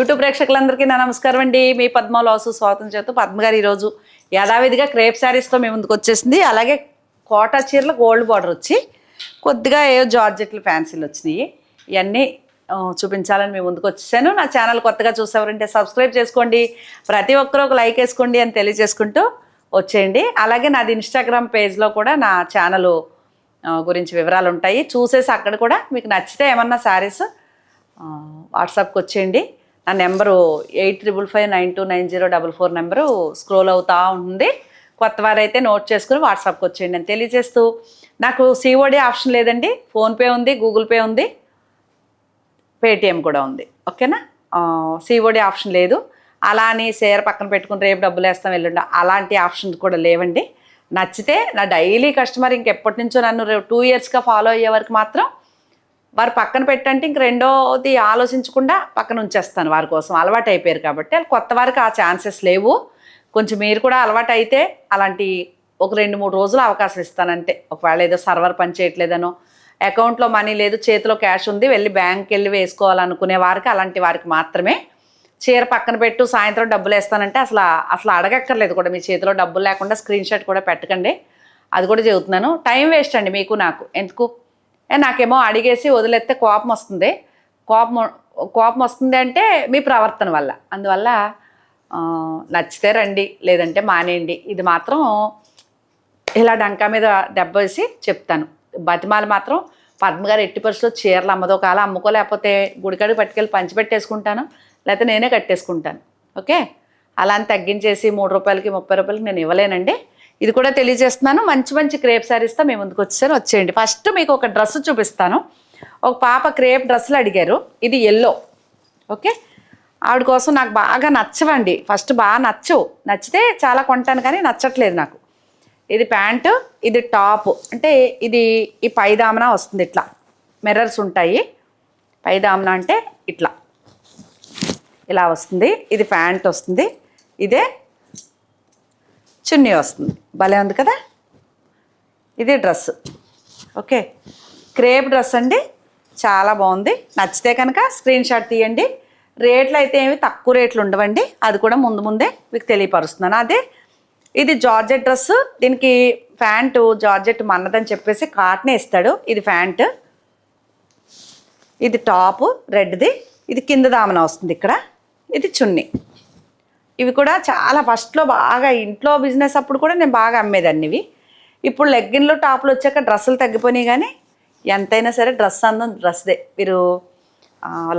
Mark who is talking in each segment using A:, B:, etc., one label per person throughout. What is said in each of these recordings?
A: YouTube ప్రేక్షకులందరికీ నా నమస్కారం అండి. మీ పద్మలాసు స్వాగతం చేస్తూ పద్మగారు ఈరోజు యథావిధిగా క్రేప్ శారీస్తో మీ ముందుకు వచ్చేసింది. అలాగే కోటా చీరలు గోల్డ్ బార్డర్ వచ్చి కొద్దిగా ఏ జార్జెట్లు ఫ్యాన్సీలు వచ్చినాయి. ఇవన్నీ చూపించాలని మీ ముందుకు వచ్చేసాను. నా ఛానల్ కొత్తగా చూసేవారంటే సబ్స్క్రైబ్ చేసుకోండి. ప్రతి ఒక్కరూ ఒక లైక్ వేసుకోండి అని తెలియజేసుకుంటూ వచ్చేయండి. అలాగే నాది ఇన్స్టాగ్రామ్ పేజ్లో కూడా నా ఛానల్ గురించి వివరాలు ఉంటాయి. చూసేసి అక్కడ కూడా మీకు నచ్చితే ఏమన్నా శారీస్ వాట్సాప్కి వచ్చేయండి. నా number eight triple five nine two nine zero double four number scroll అవుతూ ఉంటుంది కొత్త వారైతే నోట్ చేసుకుని వాట్సాప్కి వచ్చేయండి అని తెలియజేస్తూ. నాకు సిఓడి ఆప్షన్ లేదండి. ఫోన్పే ఉంది గూగుల్ పే ఉంది పేటిఎం కూడా ఉంది. ఓకేనా? సిఓడి ఆప్షన్ లేదు. అలా అని షేర్ పక్కన పెట్టుకుని రేపు డబ్బులు వేస్తాం వెళ్ళండి అలాంటి ఆప్షన్స్ కూడా లేవండి. నచ్చితే నా డైలీ కస్టమర్ ఇంకెప్పటి నుంచో నన్ను టూ ఇయర్స్గా ఫాలో అయ్యే వరకు మాత్రం వారు పక్కన పెట్టంటే ఇంక రెండోది ఆలోచించకుండా పక్కన ఉంచేస్తాను వారి కోసం. అలవాటు అయిపోయారు కాబట్టి వాళ్ళు కొత్త వారికి ఆ ఛాన్సెస్ లేవు. కొంచెం మీరు కూడా అలవాటు అయితే అలాంటి ఒక రెండు మూడు రోజులు అవకాశం ఇస్తానంటే ఒకవేళ ఏదో సర్వర్ పని చేయట్లేదనో అకౌంట్లో మనీ లేదు చేతిలో క్యాష్ ఉంది వెళ్ళి బ్యాంక్కి వెళ్ళి వేసుకోవాలనుకునే వారికి అలాంటి వారికి మాత్రమే. చీర పక్కన పెట్టు సాయంత్రం డబ్బులు వేస్తానంటే అసలు అసలు అడగక్కర్లేదు కూడా. మీ చేతిలో డబ్బులు లేకుండా స్క్రీన్ షాట్ కూడా పెట్టకండి. అది కూడా చెబుతున్నాను టైం వేస్ట్ అండి మీకు నాకు. ఎందుకు? నాకేమో అడిగేసి వదిలేస్తే కోపం వస్తుంది. కోపం కోపం వస్తుంది అంటే మీ ప్రవర్తన వల్ల. అందువల్ల నచ్చితే రండి లేదంటే మానేయండి. ఇది మాత్రం ఇలా డంకా మీద దెబ్బ వేసి చెప్తాను. బతిమాలు మాత్రం పద్మగారు ఎట్టి పరిస్థితుల్లో చీరలు అమ్మదో కాలం అమ్ముకో లేకపోతే గుడికాడికి పట్టుకెళ్ళి పంచి పెట్టేసుకుంటాను లేకపోతే నేనే కట్టేసుకుంటాను. ఓకే? అలా అని తగ్గించేసి మూడు రూపాయలకి ముప్పై రూపాయలకి నేను ఇవ్వలేనండి. ఇది కూడా తెలియజేస్తున్నాను. మంచి మంచి క్రేప్ శారీస్తో మేము ముందుకు వచ్చాను వచ్చేయండి. ఫస్ట్ మీకు ఒక డ్రెస్ చూపిస్తాను. ఒక పాప క్రేప్ డ్రెస్సులు అడిగారు. ఇది ఎల్లో ఓకే? ఆవిడ కోసం నాకు బాగా నచ్చవండి. ఫస్ట్ బాగా నచ్చవు నచ్చితే చాలా కొంటాను కానీ నచ్చట్లేదు నాకు. ఇది ప్యాంటు ఇది టాప్. అంటే ఇది ఈ పైదామన వస్తుంది ఇట్లా. మిర్రర్స్ ఉంటాయి. పైదామన అంటే ఇట్లా. ఇలా వస్తుంది. ఇది ప్యాంట్ వస్తుంది. ఇదే చున్నీ వస్తుంది. భలే ఉంది కదా? ఇది డ్రెస్. ఓకే. క్రేప్ డ్రెస్ అండి. చాలా బాగుంది. నచ్చితే కనుక స్క్రీన్ షాట్ తీయండి. రేట్లు అయితే ఏమి తక్కువ రేట్లు ఉండవండి. అది కూడా ముందు ముందే మీకు తెలియపరుస్తున్నాను. అదే ఇది జార్జెట్ డ్రెస్. దీనికి ప్యాంటు జార్జెట్ మన్నదని చెప్పేసి కాటనే ఇస్తాడు ఇది ప్యాంటు. ఇది టాపు రెడ్ది. ఇది కింద దామన వస్తుంది ఇక్కడ. ఇది చున్నీ. ఇవి కూడా చాలా ఫస్ట్లో బాగా ఇంట్లో బిజినెస్ అప్పుడు కూడా నేను బాగా అమ్మేదాన్ని ఇవి. ఇప్పుడు లెగ్గిన్లు టాపులు వచ్చాక డ్రెస్సులు తగ్గిపోయినాయి కానీ ఎంతైనా సరే డ్రెస్ అందం డ్రెస్దే మీరు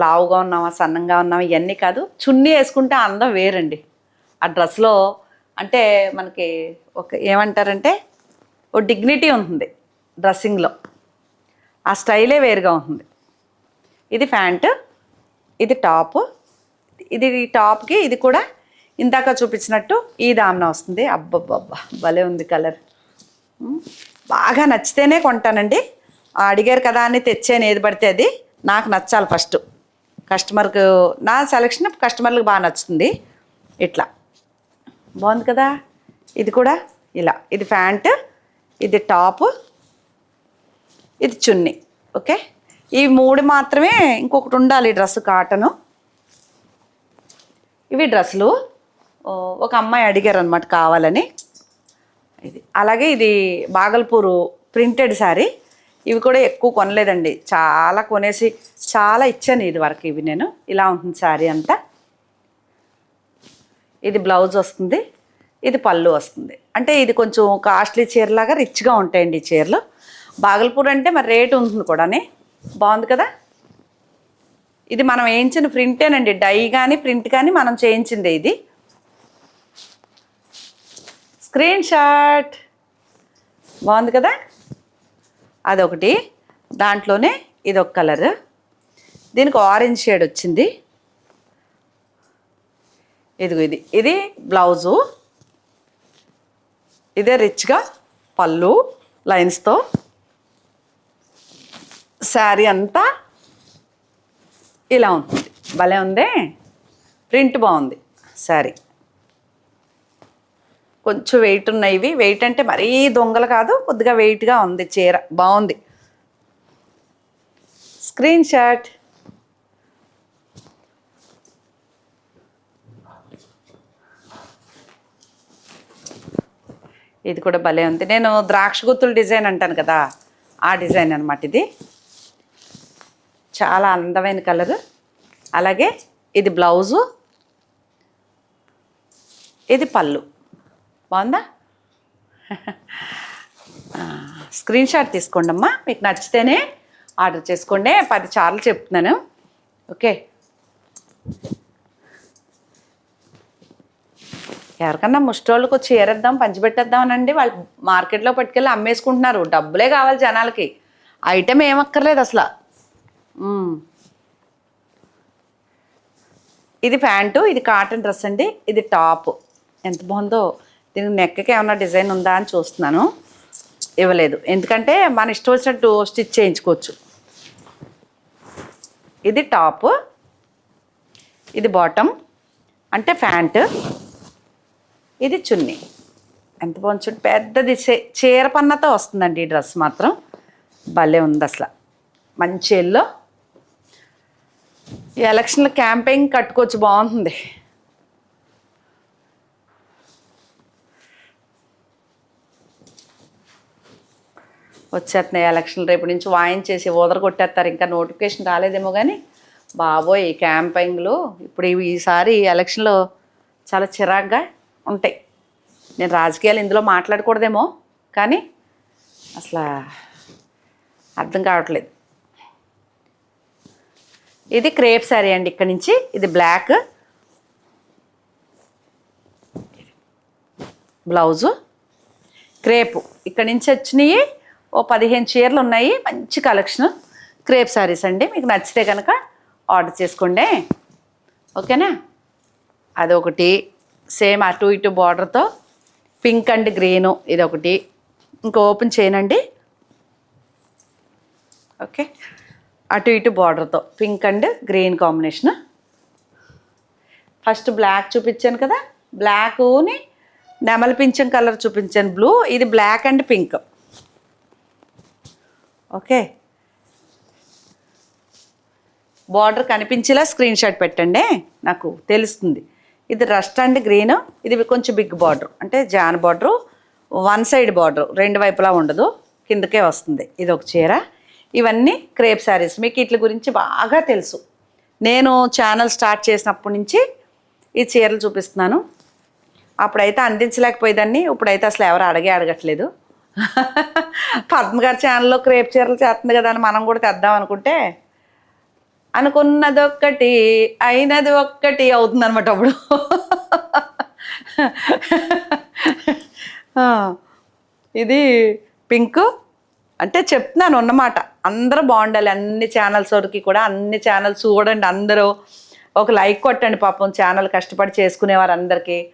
A: లావుగా ఉన్నామా సన్నంగా ఉన్నామా ఇవన్నీ కాదు. చున్నీ వేసుకుంటే అందం వేరండి. ఆ డ్రెస్లో అంటే మనకి ఒక ఏమంటారంటే ఓ డిగ్నిటీ ఉంటుంది డ్రెస్సింగ్లో ఆ స్టైలే వేరుగా ఉంటుంది. ఇది ప్యాంటు ఇది టాప్ ఇది టాప్కి ఇది కూడా ఇందాక చూపించినట్టు ఈ దామన వస్తుంది. అబ్బబ్బబ్బా భలే ఉంది కలర్. బాగా నచ్చితేనే కొంటానండి. అడిగారు కదా అని తెచ్చాను ఏది పడితే అది. నాకు నచ్చాలి ఫస్ట్. కస్టమర్కు నా సెలక్షన్ కస్టమర్లకు బాగా నచ్చుతుంది. ఇట్లా. బాగుంది కదా? ఇది కూడా ఇలా. ఇది ప్యాంట్ ఇది టాప్ ఇది చున్నీ. ఓకే? ఈ మూడు మాత్రమే ఇంకొకటి ఉండాలి డ్రెస్ కాటను. ఇవి డ్రెస్సులు. ఒక అమ్మాయి అడిగారు అనమాట కావాలని. ఇది అలాగే ఇది బాగల్పూరు ప్రింటెడ్ శారీ. ఇవి కూడా ఎక్కువ కొనలేదండి. చాలా కొనేసి చాలా ఇచ్చాను ఇది వరకు ఇవి నేను. ఇలా ఉంటుంది శారీ అంతా. ఇది బ్లౌజ్ వస్తుంది ఇది పళ్ళు వస్తుంది. అంటే ఇది కొంచెం కాస్ట్లీ చీరలాగా రిచ్గా ఉంటాయండి ఈ చీరలు. బాగల్పూర్ అంటే మరి రేటు ఉంటుంది కూడానే. బాగుంది కదా? ఇది మనం వేయించిన ప్రింటేనండి. డై కానీ ప్రింట్ కానీ మనం చేయించిందే ఇది. Screenshot. బాగుంది కదా? అదొకటి. దాంట్లోనే ఇది ఒక కలర్. దీనికి ఆరెంజ్ షేడ్ వచ్చింది. ఇదిగో ఇది. ఇది బ్లౌజు. ఇదే రిచ్గా పళ్ళు లైన్స్తో శారీ అంతా ఇలా ఉంటుంది. భలే ఉందే? ప్రింట్ బాగుంది శారీ. కొంచెం వెయిట్ ఉన్నాయి వెయిట్ అంటే మరీ దొంగలు కాదు కొద్దిగా వెయిట్గా ఉంది చీర. బాగుంది. స్క్రీన్ షాట్ ఇది కూడా భలే ఉంది. నేను ద్రాక్ష గుత్తుల డిజైన్ అంటాను కదా ఆ డిజైన్ అనమాట ఇది. చాలా అందమైన కలరు. అలాగే ఇది బ్లౌజు. ఇది పళ్ళు. బాగుందా? స్క్రీన్ షాట్ తీసుకోండి అమ్మా మీకు నచ్చితేనే ఆర్డర్ చేసుకోండి. పది సార్లు చెప్తున్నాను. ఓకే. ఎవరికన్నా ముష్టోళ్ళకి వచ్చి ఏరేద్దాం పంచిపెట్టేద్దాం అనండి వాళ్ళు మార్కెట్లో పట్టుకెళ్ళి అమ్మేసుకుంటున్నారు. డబ్బులే కావాలి జనాలకి. ఐటెం ఏమక్కర్లేదు అసలు. ఇది ప్యాంటు ఇది కాటన్ డ్రెస్ అండి. ఇది టాప్. ఎంత బాగుందో. దీనికి నెక్కకి ఏమన్నా డిజైన్ ఉందా అని చూస్తున్నాను. ఇవ్వలేదు. ఎందుకంటే మన ఇష్టం వచ్చినట్టు స్టిచ్ చేయించుకోవచ్చు. ఇది టాప్. ఇది బాటమ్. అంటే ప్యాంట్. ఇది చున్నీ. ఎంత బాగుంది చూడు. పెద్దది చీరపన్నతో చీర పన్నతో వస్తుందండి ఈ డ్రెస్ మాత్రం. భలే ఉంది అసలు. మంచి ఎల్లో. ఎలక్షన్లో క్యాంపెయిన్ కట్టుకోవచ్చు. బాగుంటుంది. వచ్చేస్తున్నాయి ఎలక్షన్లు రేపు నుంచి వాయించేసి ఓదర కొట్టేస్తారు. ఇంకా నోటిఫికేషన్ రాలేదేమో కానీ బాబోయ్ ఈ క్యాంపెయిన్లు ఇప్పుడు ఈసారి ఎలక్షన్లో చాలా చిరాగ్గా ఉంటాయి. నేను రాజకీయాలు ఇందులో మాట్లాడకూడదేమో కానీ అసలు అర్థం కావట్లేదు. ఇది క్రేప్ శారీ అండి ఇక్కడ నుంచి ఇది బ్లాక్. బ్లౌజు. క్రేపు. ఇక్కడ నుంచి వచ్చినాయి ఓ పదిహేను చీరలు ఉన్నాయి. మంచి కలెక్షన్. క్రేప్ శారీస్ అండి. మీకు నచ్చితే కనుక ఆర్డర్ చేసుకోండి. ఓకేనా? అదొకటి. సేమ్ అటు ఇటు బార్డర్తో పింక్ అండ్ గ్రీను ఇదొకటి. ఇంకా ఓపెన్ చేయనండి ఓకే. అటు ఇటు బార్డర్తో pink and green combination first black చూపించాను కదా. బ్లాక్ని నెమలి పింఛం కలర్ చూపించాను. బ్లూ ఇది black and pink okay. Border కనిపించేలా స్క్రీన్ షాట్ పెట్టండి. నాకు తెలుస్తుంది. ఇది రస్ట్ అండ్ గ్రీన్ ఇది కొంచెం బిగ్ బార్డర్. అంటే జాన్ బార్డర్ వన్ సైడ్ బార్డర్ రెండు వైపులా ఉండదు. కిందకే వస్తుంది. ఇది ఒక చీర. ఇవన్నీ క్రేప్ శారీస్. మీకు వీటి గురించి బాగా తెలుసు. నేను ఛానల్ స్టార్ట్ చేసినప్పటి నుంచి ఈ చీరలు చూపిస్తున్నాను. అప్పుడైతే అందించలేకపోయేదాన్ని. ఇప్పుడైతే అసలు ఎవరు అడిగే అడగట్లేదు. పద్మ గారి ఛానల్లో క్రేప్ చీరలు చేస్తుంది కదా అని మనం కూడా తెద్దాం అనుకుంటే అనుకున్నది ఒక్కటి అయినది ఒక్కటి అవుతుంది అనమాట అప్పుడు ఇది పింక్. అంటే చెప్తున్నాను ఉన్నమాట అందరూ బాగుండాలి. అన్ని ఛానల్స్ వరకు కూడా అన్ని ఛానల్స్ చూడండి అందరూ. ఒక లైక్ కొట్టండి పాపం ఛానల్ కష్టపడి చేసుకునేవారు అందరికీ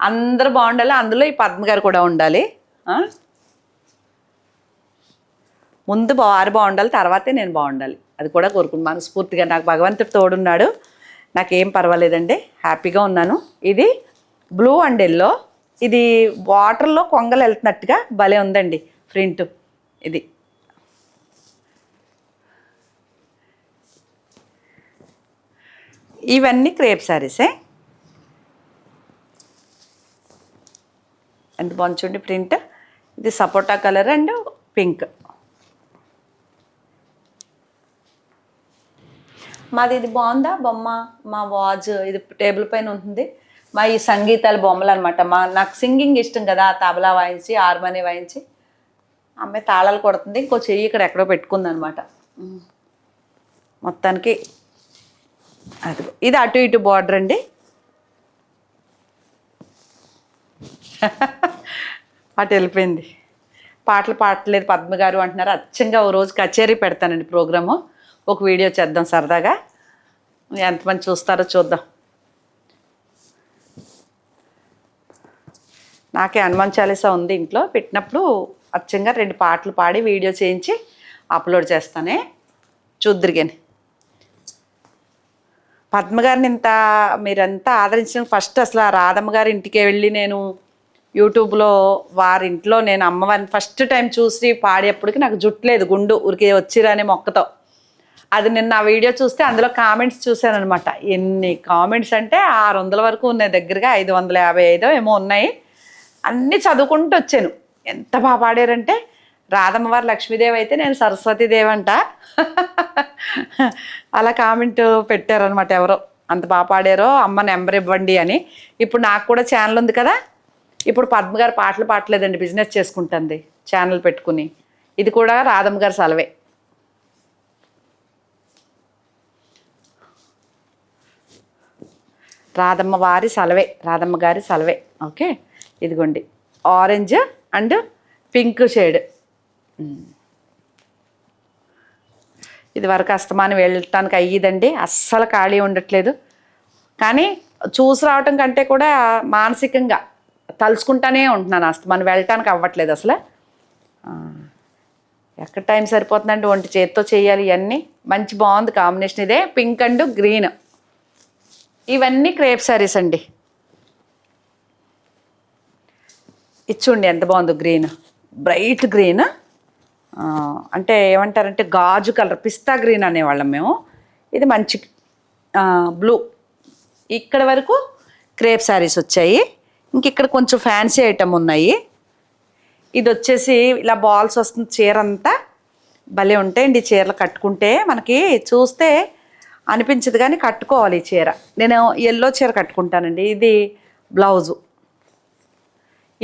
A: అందరూ బాగుండాలి. అందులో ఈ పద్మ గారు కూడా ఉండాలి. ఆ? ముందు వారు బాగుండాలి తర్వాతే నేను బాగుండాలి. అది కూడా కోరుకుంటున్నాను మనస్ఫూర్తిగా నాకు భగవంతుడు తోడున్నాడు. నాకేం పర్వాలేదండి. హ్యాపీగా ఉన్నాను. ఇది బ్లూ అండ్ ఎల్లో. ఇది వాటర్లో కొంగలు వెళ్తున్నట్టుగా భలే ఉందండి ప్రింట్. ఇది. ఇవన్నీ క్రేప్ శారీసే. ఎంత బాగుంది ప్రింట్. ఇది సపోటా కలర్ అండ్ పింక్. మాది ఇది బాగుందా? బొమ్మ మా వాజ్ ఇది టేబుల్ పైన ఉంటుంది. మా ఈ సంగీతాల బొమ్మలు అనమాట మా నాకు సింగింగ్ ఇష్టం కదా తబలా వాయించి హార్మోని వాయించి. అమ్మాయి తాళాలు కొడుతుంది. ఇంకో చెయ్యి ఇక్కడ ఎక్కడో పెట్టుకుంది అనమాట మొత్తానికి అది. ఇది అటు ఇటు బార్డర్ అండి. అటు వెళ్ళిపోయింది. పాటలు పాడలేదు పద్మ గారు అంటున్నారు. అచ్చంగా ఓ రోజు కచేరీ పెడతానండి ప్రోగ్రాము. ఒక వీడియో చేద్దాం సరదాగా. ఎంతమంది చూస్తారో చూద్దాం. నాకే హనుమాన్ చాలీసా ఉంది ఇంట్లో. పెట్టినప్పుడు అచ్చంగా రెండు పాటలు పాడి వీడియో చేయించి అప్లోడ్ చేస్తానే. చూద్దరిగాని పద్మ గారిని ఇంత మీరంతా ఆదరించిన ఫస్ట్ అసలు ఆ రాధమ్మ గారి ఇంటికి వెళ్ళి నేను యూట్యూబ్లో వారి ఇంట్లో నేను అమ్మవారిని ఫస్ట్ టైం చూసి పాడేప్పటికి నాకు జుట్లేదు గుండు ఉరికి వచ్చిరానే మొక్కతో. అది నిన్న ఆ వీడియో చూస్తే అందులో కామెంట్స్ చూశాను అనమాట ఎన్ని కామెంట్స్ అంటే ఆరు వందల వరకు ఉన్నాయి దగ్గరగా ఐదు వందల యాభై ఐదో ఏమో ఉన్నాయి. అన్నీ చదువుకుంటూ వచ్చాను. ఎంత బాగా పాడారంటే రాధమ్మ వారు లక్ష్మీదేవి అయితే నేను సరస్వతీదేవి అంట. అలా కామెంట్ పెట్టారనమాట ఎవరో. అంత బాగా పాడారో అమ్మ నెంబర్ ఇవ్వండి అని. ఇప్పుడు నాకు కూడా ఛానల్ ఉంది కదా. ఇప్పుడు పద్మగారు పాటలు పాడలేదండి బిజినెస్ చేసుకుంటుంది ఛానల్ పెట్టుకుని. ఇది కూడా రాధమ్మ గారి సెలవే. రాధమ్మ వారి సెలవే రాధమ్మ గారి సెలవే. ఓకే? ఇదిగోండి. ఆరెంజ్ అండ్ పింక్ షేడ్ ఇది వరకు అస్తమానం వెళ్ళటానికి అయ్యిదండి. అస్సలు ఖాళీ ఉండట్లేదు. కానీ చూసి రావటం కంటే కూడా మానసికంగా తలుచుకుంటానే ఉంటున్నాను. అస్తమానం వెళ్ళటానికి అవ్వట్లేదు అసలు. ఎక్కడ టైం సరిపోతుందండి? ఒంటి చేత్తో చేయాలి ఇవన్నీ. మంచి బాగుంది కాంబినేషన్. ఇదే పింక్ అండ్ గ్రీన్. ఇవన్నీ క్రేప్ శారీస్ అండి. ఇచ్చుండి ఎంత బాగుందో గ్రీన్. Bright green. అంటే ఏమంటారంటే గాజు కలర్ పిస్తా గ్రీన్ అనేవాళ్ళం మేము. ఇది మంచి బ్లూ. ఇక్కడ వరకు క్రేప్ శారీస్ వచ్చాయి. ఇంక ఇక్కడ కొంచెం ఫ్యాన్సీ ఐటమ్ ఉన్నాయి. ఇది వచ్చేసి ఇలా బాల్స్ వస్తుంది చీర అంతా భలే ఉంటాయండి చీరలు కట్టుకుంటే. మనకి చూస్తే అనిపించదు కానీ కట్టుకోవాలి ఈ చీర. నేను ఎల్లో చీర కట్టుకుంటానండి. ఇది బ్లౌజు.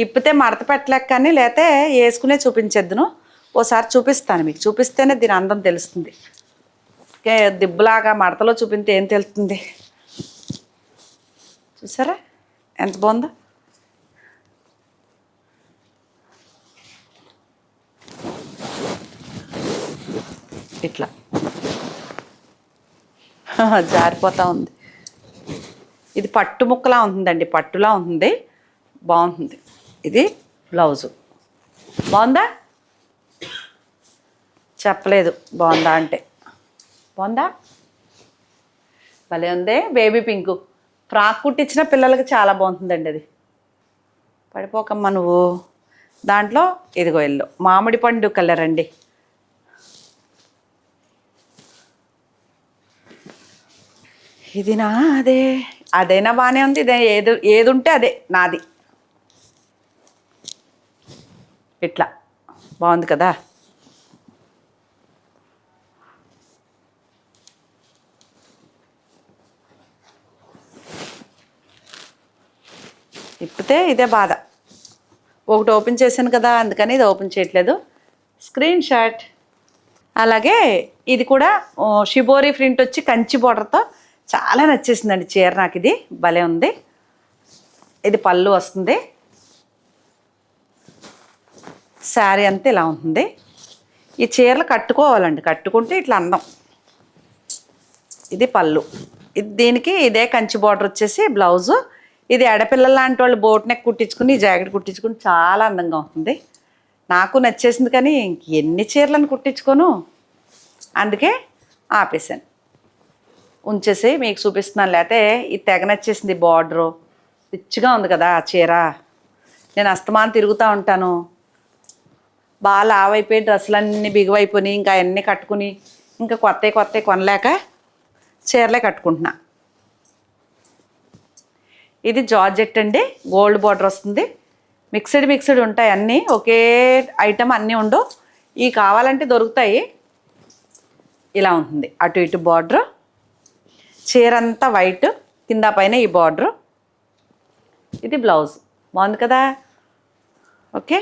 A: ఇప్పితే మడత పెట్టలేక కానీ లేతే వేసుకునే చూపించేద్దును. ఓసారి చూపిస్తాను మీకు. చూపిస్తేనే దీని అందం తెలుస్తుంది. దిబ్బలాగా మడతలో చూపిస్తే ఏం తెలుస్తుంది? చూసారా? ఎంత బాగుందో? ఇట్లా. జారిపోతూ ఉంది. ఇది పట్టు ముక్కలా ఉంటుందండి పట్టులా ఉంటుంది బాగుంటుంది. ఇది బ్లౌజు. బాగుందా? చెప్పలేదు బాగుందా అంటే. బాగుందా? భలే ఉంది బేబీ పింక్. ఫ్రాక్ కుట్టించిన పిల్లలకి చాలా బాగుంటుందండి అది. పడిపోకమ్మా నువ్వు. దాంట్లో ఇదిగో ఎల్లో. మామిడి పండు కలర్ అండి. ఇది నా అదే అదైనా బాగానే ఉంది. ఇదే ఏది ఏది ఉంటే అదే. నాది. ఇట్లా. బాగుంది కదా? ఇప్పితే ఇదే బాధ. ఒకటి ఓపెన్ చేశాను కదా అందుకని ఇది ఓపెన్ చేయట్లేదు. Screenshot. అలాగే ఇది కూడా ఓ, షిబోరి ప్రింట్ వచ్చి కంచి బోర్డర్తో చాలా నచ్చేసిందండి చీర నాకు ఇది భలే ఉంది. ఇది పళ్ళు వస్తుంది. శారీ అంతా ఇలా ఉంటుంది. ఈ చీరలు కట్టుకోవాలండి. కట్టుకుంటే ఇట్లా అందం. ఇది పళ్ళు. ఇది దీనికి ఇదే కంచి బార్డర్ వచ్చేసి బ్లౌజు. ఇది ఎడపిల్లల లాంటి వాళ్ళు బోట్ నెక్ కుట్టించుకుని జాకెట్ కుట్టించుకుని చాలా అందంగా ఉంటుంది. నాకు నచ్చేసింది కానీ ఇంక ఎన్ని చీరలను కుట్టించుకోను? అందుకే ఆపేసాను ఉంచేసి మీకు చూపిస్తున్నాను. లేకపోతే ఇది తెగ నచ్చేసింది బార్డరు. రిచ్గా ఉంది కదా ఆ చీర. నేను అస్తమానం తిరుగుతూ ఉంటాను. బాగా లావైపోయి డ్రెస్సులన్నీ బిగువైపోయి ఇంకా అన్నీ కట్టుకుని ఇంకా కొత్త కొత్త కొనలేక చీరలే కట్టుకుంటున్నా. ఇది జార్జెట్ అండి. గోల్డ్ బార్డర్ వస్తుంది. మిక్స్డ్ మిక్స్డ్ ఉంటాయి అన్నీ. ఒకే ఐటమ్ అన్నీ ఉండవు. ఇవి కావాలంటే దొరుకుతాయి. ఇలా ఉంటుంది. అటు ఇటు బార్డర్. చీర అంతా వైట్ కింద పైన ఈ బార్డర్. ఇది బ్లౌజ్. బాగుంది కదా? ఓకే.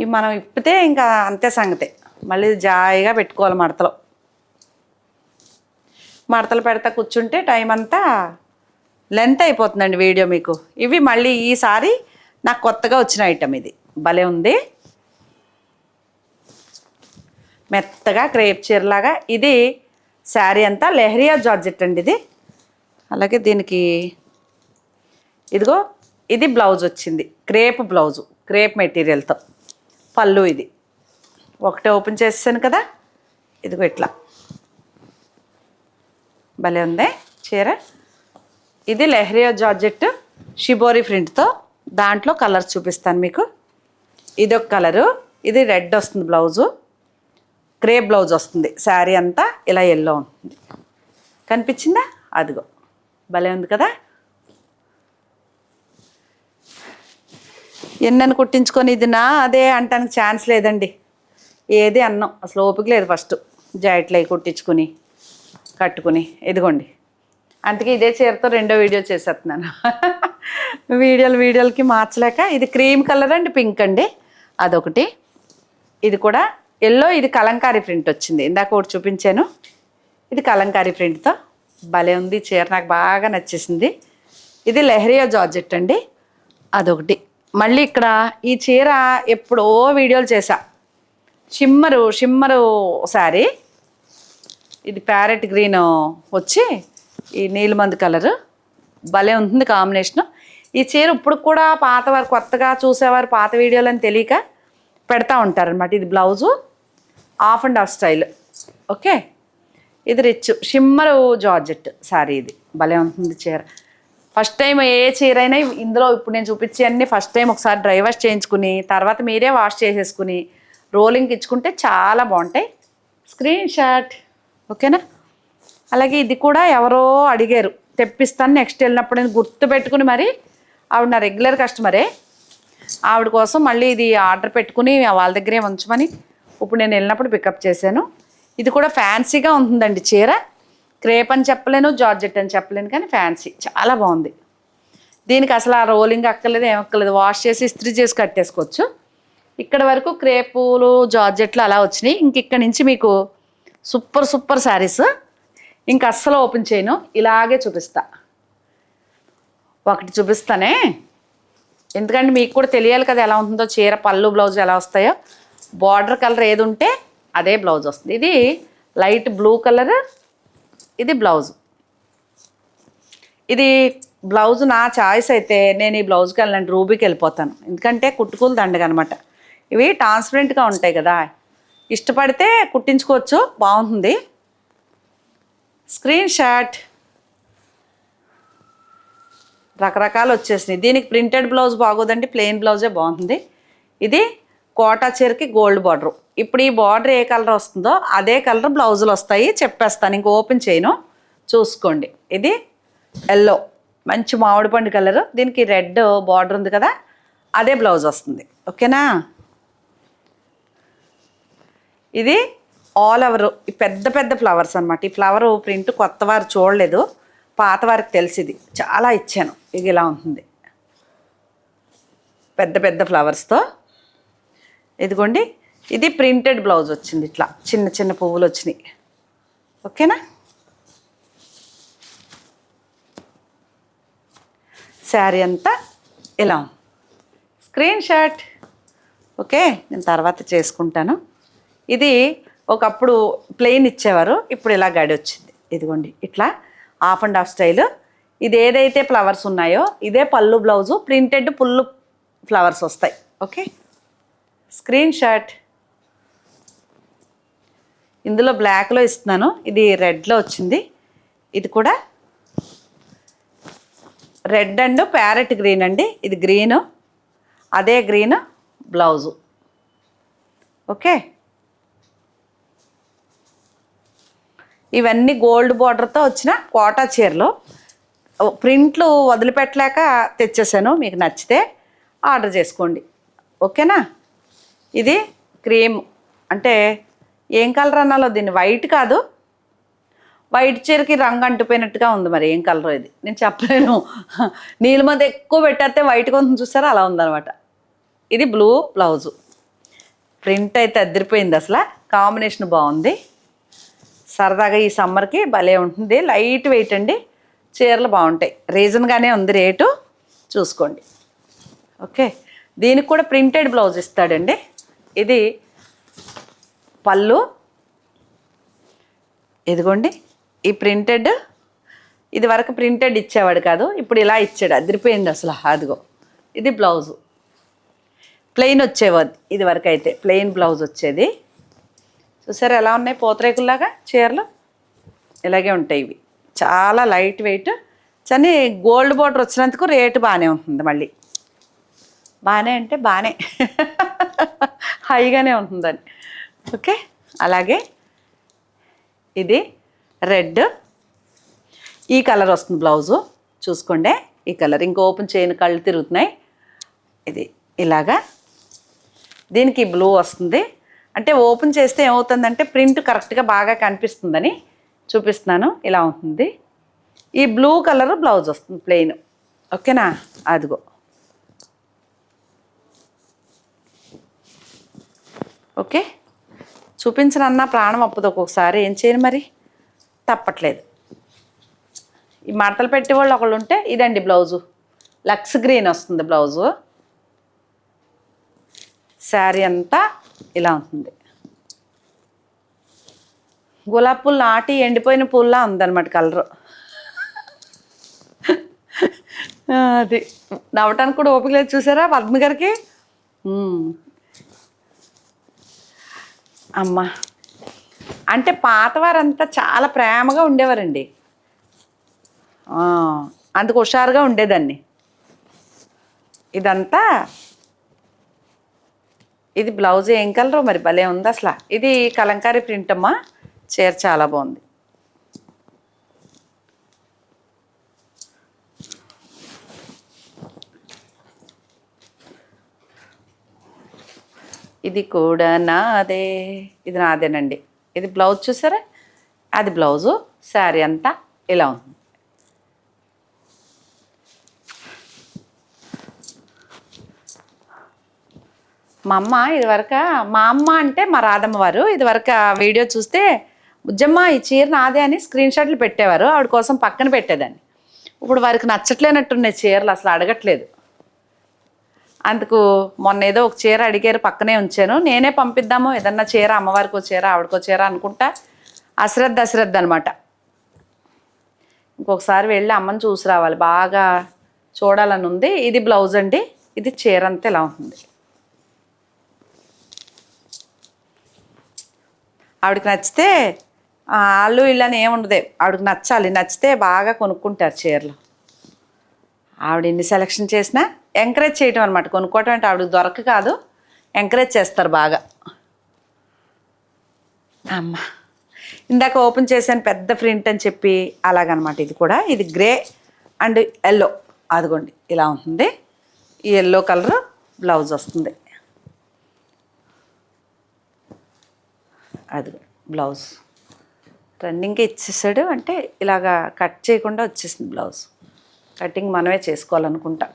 A: ఇవి మనం ఇప్పితే ఇంకా అంతే సంగతే. మళ్ళీ జాయిగా పెట్టుకోవాలి మడతలో. మడతలు పెడతా కూర్చుంటే టైం అంతా లెంత్ అయిపోతుందండి వీడియో మీకు. ఇవి మళ్ళీ ఈసారి నాకు కొత్తగా వచ్చిన ఐటమ్ ఇది. భలే ఉంది. మెత్తగా క్రేప్ చీరలాగా. ఇది శారీ అంతా లెహరియా జార్జెట్ అండి ఇది. అలాగే దీనికి ఇదిగో ఇది బ్లౌజ్ వచ్చింది. క్రేప్ బ్లౌజు క్రేప్ మెటీరియల్తో. పళ్ళు ఇది. ఒకటే ఓపెన్ చేసాను కదా. ఇదిగో ఇట్లా. భలే ఉంది చీర. ఇది లెహరియా జార్జెట్ షిబోరి ప్రింట్తో. దాంట్లో కలర్స్ చూపిస్తాను మీకు. ఇది ఒక కలరు. ఇది రెడ్ వస్తుంది బ్లౌజు. గ్రే బ్లౌజ్ వస్తుంది. శారీ అంతా ఇలా ఎల్లో ఉంటుంది. కనిపించిందా? అదిగో. భలే ఉంది కదా? ఎన్నని కుట్టించుకొని ఇది నా? అదే అంటానికి ఛాన్స్ లేదండి. ఏది అన్నం. అసలు ఓపిక లేదు ఫస్ట్ జాకెట్లు అవి కుట్టించుకుని కట్టుకుని. ఇదిగోండి. అందుకే ఇదే చీరతో రెండో వీడియో చేసేస్తున్నాను. వీడియోలు వీడియోలకి మార్చలేక ఇది క్రీమ్ కలర్ అండ్ పింక్ అండి. అదొకటి. ఇది కూడా ఎల్లో ఇది కలంకారీ ప్రింట్ వచ్చింది. ఇందాక ఒకటి చూపించాను. ఇది కలంకారీ ప్రింట్తో భలే ఉంది. చీర నాకు బాగా నచ్చేసింది. ఇది లెహరియా జార్జెట్ అండి. అదొకటి. మళ్ళీ ఇక్కడ ఈ చీర ఎప్పుడో వీడియోలు చేశా. Shimmer shimmer sari. ఇది ప్యారెట్ గ్రీన్ వచ్చి ఈ నీలిమంది కలరు. భలే ఉంటుంది కాంబినేషన్. ఈ చీర ఇప్పుడు కూడా పాత వారు కొత్తగా చూసేవారు పాత వీడియోలు అని తెలియక పెడతా ఉంటారనమాట ఇది blouse. Half and half style. Okay? ఇది రిచ్ షిమ్మరు జార్జెట్ సారీ ఇది. భలే ఉంటుంది చీర. ఫస్ట్ టైం ఏ చీర అయినా ఇందులో ఇప్పుడు నేను చూపించే అన్ని ఫస్ట్ టైం ఒకసారి డ్రై వాష్ చేయించుకుని తర్వాత మీరే వాష్ చేసేసుకుని రోలింగ్కి ఇచ్చుకుంటే చాలా బాగుంటాయి. స్క్రీన్ షాట్ ఓకేనా? అలాగే ఇది కూడా ఎవరో అడిగారు. తెప్పిస్తాను. నెక్స్ట్ వెళ్ళినప్పుడు నేను గుర్తు పెట్టుకుని మరి ఆవిడ నా రెగ్యులర్ కస్టమరే ఆవిడ కోసం మళ్ళీ ఇది ఆర్డర్ పెట్టుకుని వాళ్ళ దగ్గరే ఉంచమని ఇప్పుడు నేను వెళ్ళినప్పుడు పికప్ చేశాను. ఇది కూడా ఫ్యాన్సీగా ఉంటుందండి చీర. క్రేప్ అని చెప్పలేను జార్జెట్ అని చెప్పలేను కానీ ఫ్యాన్సీ చాలా బాగుంది. దీనికి అసలు ఆ రోలింగ్ అక్కర్లేదు ఏం అక్కర్లేదు. వాష్ చేసి ఇస్త్రీ చేసి కట్టేసుకోవచ్చు. ఇక్కడ వరకు క్రేపులు జార్జెట్లు అలా వచ్చినాయి. ఇంక ఇక్కడ నుంచి మీకు సూపర్ సూపర్ శారీస్ ఇంక అస్సలు ఓపెన్ చేయను. ఇలాగే చూపిస్తా. ఒకటి చూపిస్తానే. ఎందుకంటే మీకు కూడా తెలియాలి కదా ఎలా ఉంటుందో చీర పళ్ళు బ్లౌజ్ ఎలా వస్తాయో. బార్డర్ కలర్ ఏది ఉంటే అదే బ్లౌజ్ వస్తుంది. ఇది లైట్ బ్లూ కలర్ ఇది బ్లౌజ్. ఇది బ్లౌజ్ నా చాయిస్ అయితే నేను ఈ బ్లౌజ్కి వెళ్ళండి రూబీకి వెళ్ళిపోతాను. ఎందుకంటే కుట్టుకూలు దండగ అనమాట ఇవి ట్రాన్స్పరెంట్గా ఉంటాయి కదా. ఇష్టపడితే కుట్టించుకోవచ్చు బాగుంటుంది. స్క్రీన్ షాట్ రకరకాలు వచ్చేసినాయి. దీనికి ప్రింటెడ్ బ్లౌజ్ బాగోదండి ప్లెయిన్ బ్లౌజే బాగుంటుంది. ఇది కోటా చీరకి గోల్డ్ బార్డర్. ఇప్పుడు ఈ బార్డర్ ఏ కలర్ వస్తుందో అదే కలర్ బ్లౌజులు వస్తాయి చెప్పేస్తాను. ఇంక ఓపెన్ చేయను. చూసుకోండి. ఇది ఎల్లో. మంచి మామిడి పండు కలర్. దీనికి రెడ్ బార్డర్ ఉంది కదా అదే బ్లౌజ్ వస్తుంది. ఓకేనా? ఇది ఆల్ ఓవర్ పెద్ద పెద్ద ఫ్లవర్స్ అనమాట ఈ ఫ్లవర్ ప్రింట్ కొత్త వారు చూడలేదు. పాత వారికి తెలిసింది చాలా ఇచ్చాను. ఇది ఇలా ఉంటుంది. పెద్ద పెద్ద ఫ్లవర్స్తో ఇదిగోండి ఇది ప్రింటెడ్ బ్లౌజ్ వచ్చింది ఇట్లా. చిన్న చిన్న పువ్వులు వచ్చినాయి. ఓకేనా? శారీ అంతా ఇలా స్క్రీన్ షాట్. ఓకే నేను తర్వాత చేసుకుంటాను. ఇది ఒకప్పుడు ప్లెయిన్ ఇచ్చేవారు ఇప్పుడు ఇలా గడి వచ్చింది. ఇదిగోండి ఇట్లా హాఫ్ అండ్ హాఫ్ స్టైల్. ఇది ఏదైతే ఫ్లవర్స్ ఉన్నాయో ఇదే పళ్ళు బ్లౌజు ప్రింటెడ్ పుల్లు ఫ్లవర్స్ వస్తాయి. ఓకే? Screenshot. ఇందులో బ్లాక్లో ఇస్తున్నాను. ఇది రెడ్లో వచ్చింది. ఇది కూడా రెడ్ అండ్ ప్యారెట్ గ్రీన్ అండి. ఇది గ్రీను అదే గ్రీన్ బ్లౌజు ఓకే ఇవన్నీ గోల్డ్ బార్డర్తో వచ్చిన కోటా చీరలు ప్రింట్లు వదిలిపెట్టలేక తెచ్చేసాను. మీకు నచ్చితే ఆర్డర్ చేసుకోండి. ఓకేనా ఇది క్రీమ్. అంటే ఏం కలర్ అన్నాలో దీన్ని? వైట్ కాదు. వైట్ చీరకి రంగు అంటుపోయినట్టుగా ఉంది మరి ఏం కలర్ ఇది. నేను చెప్పలేను. నీళ్ళ మీద ఎక్కువ పెట్టేస్తే వైట్ కొంచెం చూస్తారా అలా ఉందన్నమాట. ఇది బ్లూ బ్లౌజు ప్రింట్ అయితే అద్దరిపోయింది అసలు. కాంబినేషన్ బాగుంది. సరదాగా ఈ సమ్మర్కి భలే ఉంటుంది. లైట్ వెయిట్ అండి. చీరలు బాగుంటాయి. రీజన్గానే ఉంది రేటు. చూసుకోండి. ఓకే దీనికి కూడా ప్రింటెడ్ బ్లౌజ్ ఇస్తాడండి. ఇది పళ్ళు. ఇదిగోండి ఈ ప్రింటెడ్ ఇది వరకు ప్రింటెడ్ ఇచ్చేవాడు కాదు. ఇప్పుడు ఇలా ఇచ్చాడు అదిరిపోయింది అసలు. అదిగో ఇది బ్లౌజు ప్లెయిన్ వచ్చేవాది ఇది వరకు అయితే. ప్లెయిన్ బ్లౌజ్ వచ్చేది. చూసారు ఎలా ఉన్నాయి? పూతరేకుల్లాగా చీరలు? ఇలాగే ఉంటాయి ఇవి. చాలా లైట్ వెయిట్ కానీ గోల్డ్ బోర్డర్ వచ్చినందుకు రేటు బాగానే ఉంటుంది మళ్ళీ. బాగానే అంటే బాగానే హైగానే ఉంటుందని ఓకే? అలాగే ఇది రెడ్. ఈ కలర్ వస్తుంది బ్లౌజు. చూసుకోండి. ఈ కలర్ ఇంకో ఓపెన్ చేయని కళ్ళు తిరుగుతున్నాయి. ఇది ఇలాగా. దీనికి బ్లూ వస్తుంది. అంటే ఓపెన్ చేస్తే ఏమవుతుందంటే ప్రింట్ కరెక్ట్గా బాగా కనిపిస్తుందని చూపిస్తున్నాను. ఇలా ఉంటుంది. ఈ బ్లూ కలర్ బ్లౌజ్ వస్తుంది ప్లెయిన్. ఓకేనా? అదిగో. ఓకే? చూపించనన్నా ప్రాణం అప్పదు ఒక్కొక్కసారి. ఏం చేయను మరి? తప్పట్లేదు. ఈ మడతలు పెట్టే వాళ్ళు ఒకళ్ళు ఉంటే ఇదండి బ్లౌజు. లక్స్ గ్రీన్ వస్తుంది బ్లౌజు. శారీ అంతా ఇలా ఉంటుంది. గులాబీ పూలు నాటి ఎండిపోయిన పూల్లా ఉందన్నమాట కలరు. అది. నవ్వటానికి కూడా ఓపిక లేదు. చూసారా? పద్మ గారికి? అమ్మా. అంటే పాతవారంతా చాలా ప్రేమగా ఉండేవారండి. అందుకు హుషారుగా ఉండేదాన్ని. ఇదంతా ఇది బ్లౌజ్ ఏం కలరు మరి భలే ఉంది అసలు ఇది కలంకారీ ప్రింట్ అమ్మా. చీర చాలా బాగుంది. ఇది కూడా నాదే. ఇది నాదేనండి. ఇది బ్లౌజ్ చూసారా? అది బ్లౌజు శారీ అంతా ఇలా ఉంది. మా అమ్మ ఇదివరక మా అమ్మ అంటే మా రాధమ్మ వారు. ఇదివరక ఆ వీడియో చూస్తే బుజ్జమ్మ ఈ చీర నాదే అని స్క్రీన్ షాట్లు పెట్టేవారు. ఆవిడ కోసం పక్కన పెట్టేదాన్ని. ఇప్పుడు వారికి నచ్చట్లేనట్టున్నాయి చీరలు అసలు అడగట్లేదు. అందుకు మొన్న ఏదో ఒక చీర అడిగారు పక్కనే ఉంచాను. నేనే పంపిద్దాము ఏదన్నా చీర అమ్మవారికో చీర ఆవిడకో చీర అనుకుంటా అశ్రద్ధ అశ్రద్ధ అనమాట ఇంకొకసారి వెళ్ళి అమ్మని చూసి రావాలి. బాగా చూడాలని ఉంది. ఇది బ్లౌజ్ అండి. ఇది చీర అంతా ఇలా ఉంటుంది. ఆవిడకి నచ్చితే వాళ్ళు వీళ్ళని ఏముండదు ఆవిడకి నచ్చాలి. నచ్చితే బాగా కొనుక్కుంటారు చీరలు. ఆవిడ ఎన్ని సెలెక్షన్ చేసినా ఎంకరేజ్ చేయటం అనమాట కొనుక్కోవటం అంటే ఆవిడకి దొరక కాదు. ఎంకరేజ్ చేస్తారు బాగా. అమ్మ. ఇందాక ఓపెన్ చేశాను పెద్ద ప్రింట్ అని చెప్పి అలాగనమాట ఇది కూడా. ఇది గ్రే అండ్ ఎల్లో. అదిగోండి ఇలా ఉంటుంది. ఈ ఎల్లో కలర్ బ్లౌజ్ వస్తుంది. అది బ్లౌజ్. రన్నింగ్కి ఇచ్చేసాడు అంటే ఇలాగా కట్ చేయకుండా వచ్చేసింది బ్లౌజ్. కటింగ్ మనమే చేసుకోవాలనుకుంటా.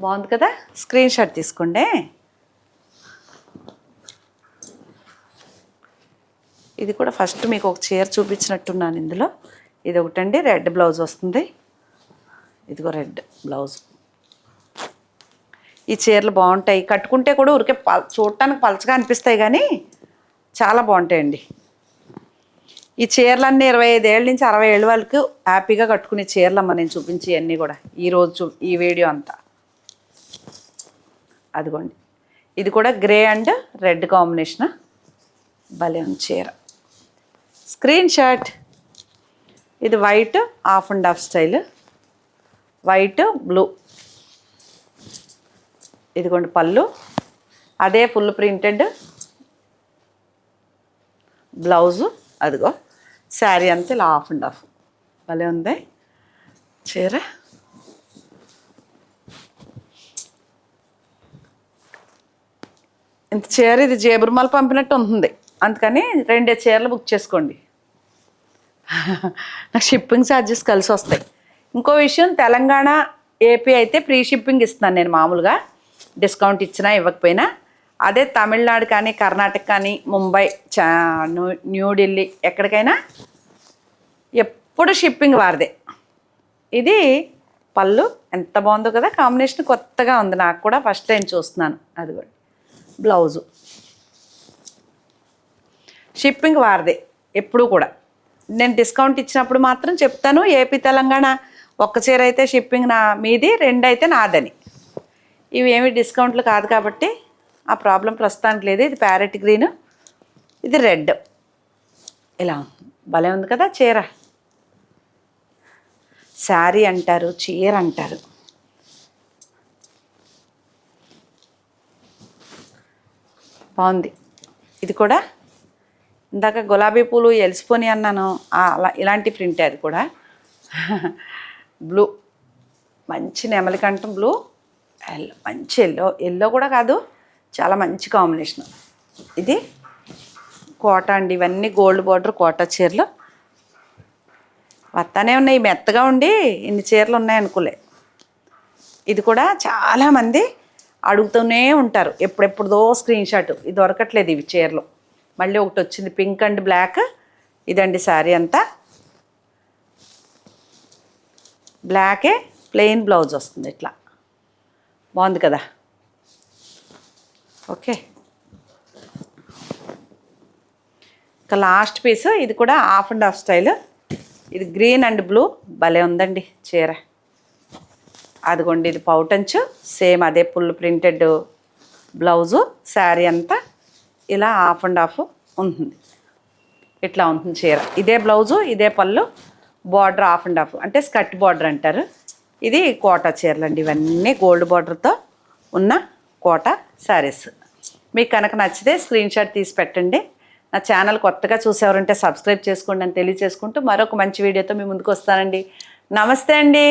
A: బాగుంది కదా? స్క్రీన్ షాట్ తీసుకోండి. ఇది కూడా ఫస్ట్ మీకు ఒక చీర చూపించినట్టున్నాను ఇందులో. ఇది ఒకటండి రెడ్ బ్లౌజ్ వస్తుంది. ఇదిగో రెడ్ బ్లౌజ్. ఈ చీరలు బాగుంటాయి. కట్టుకుంటే కూడా ఊరికే పల్ చూడటానికి పలచగా అనిపిస్తాయి కానీ చాలా బాగుంటాయండి. ఈ చీరలన్నీ ఇరవై ఐదేళ్ళ నుంచి అరవై ఏళ్ళ వరకు హ్యాపీగా కట్టుకునే చీరలమ్మ నేను చూపించి అన్నీ కూడా. ఈ రోజు చూ ఈ వీడియో అంతా. అదిగోండి. ఇది కూడా గ్రే అండ్ రెడ్ కాంబినేషన్. భలే ఉంది చీర. Screenshot. ఇది white half and half style. White blue. ఇదిగోండి పళ్ళు. అదే ఫుల్ ప్రింటెడ్ బ్లౌజు. అదిగో శారీ అంతా ఇలా హాఫ్ అండ్ హాఫ్. భలే ఉంది చీర. ఇంత చీర ఇది జేబురుమాల పంపినట్టు ఉంటుంది. అందుకని రెండే చీరలు బుక్ చేసుకోండి. నాకు షిప్పింగ్ ఛార్జెస్ కలిసి వస్తాయి. ఇంకో విషయం తెలంగాణ ఏపీ అయితే ఫ్రీ షిప్పింగ్ ఇస్తున్నాను నేను మామూలుగా. డిస్కౌంట్ ఇచ్చినా ఇవ్వకపోయినా. అదే తమిళనాడు కానీ కర్ణాటక కానీ ముంబై చా న్యూ- న్యూఢిల్లీ ఎక్కడికైనా ఎప్పుడు షిప్పింగ్ వారిదే. ఇది పళ్ళు ఎంత బాగుందో కదా కాంబినేషన్ కొత్తగా ఉంది. నాకు కూడా ఫస్ట్ టైం చూస్తున్నాను. అది కూడా. బ్లౌజు. షిప్పింగ్ వారిదే ఎప్పుడు కూడా. నేను డిస్కౌంట్ ఇచ్చినప్పుడు మాత్రం చెప్తాను ఏపీ తెలంగాణ ఒక్క చీర అయితే షిప్పింగ్ నా మీది రెండు అయితే నాదని. ఇవి ఏమి డిస్కౌంట్లు కాదు కాబట్టి ఆ ప్రాబ్లం ప్రస్తుతానికి లేదు. ఇది ప్యారెట్ గ్రీన్ ఇది రెడ్ ఇలా భలే ఉంది కదా చీర. శారీ అంటారు చీర అంటారు. బాగుంది. ఇది కూడా ఇందాక గులాబీ పూలు ఎలిసిపోని అన్నాను. అలా ఇలాంటి ప్రింటే అది కూడా. బ్లూ. మంచి నెమలి కంఠం బ్లూ. ఎల్లో మంచి ఎల్లో. ఎల్లో కూడా కాదు చాలా మంచి కాంబినేషన్. ఇది కోట అండి. ఇవన్నీ గోల్డ్ బార్డర్ కోట చీరలు. వస్తానే ఉన్నాయి. మెత్తగా ఉండి ఇన్ని చీరలు ఉన్నాయి అనుకోలే. ఇది కూడా చాలామంది అడుగుతూనే ఉంటారు. ఎప్పుడెప్పుడుదో స్క్రీన్ షాట్ ఇది దొరకట్లేదు ఇవి చీరలు. మళ్ళీ ఒకటి వచ్చింది పింక్ అండ్ బ్లాక్ ఇదండి శారీ అంతా. బ్లాకే ప్లెయిన్ బ్లౌజ్ వస్తుంది ఇట్లా. బాగుంది కదా? ఓకే. ఇక లాస్ట్ పీస్ ఇది కూడా హాఫ్ అండ్ హాఫ్ స్టైల్ ఇది గ్రీన్ అండ్ బ్లూ భలే ఉందండి చీర. అదిగోండి ఇది పౌటంచు సేమ్ అదే ఫుల్ ప్రింటెడ్ బ్లౌజు శారీ అంతా ఇలా హాఫ్ అండ్ హాఫ్ ఉంటుంది. ఇట్లా ఉంటుంది చీర. ఇదే బ్లౌజు ఇదే పళ్ళు బార్డర్ హాఫ్ అండ్ హాఫ్. అంటే స్కర్ట్ బార్డర్ అంటారు. ఇది కోటా చీరలు అండి ఇవన్నీ గోల్డ్ బార్డర్తో ఉన్న కోటా శారీస్. మీకు కనుక నచ్చితే స్క్రీన్ షాట్ తీసి పెట్టండి. నా ఛానల్ కొత్తగా చూసేవారంటే సబ్స్క్రైబ్ చేసుకోండి అని తెలియచేసుకుంటూ మరొక మంచి వీడియోతో మీ ముందుకు వస్తానండి. నమస్తే అండి.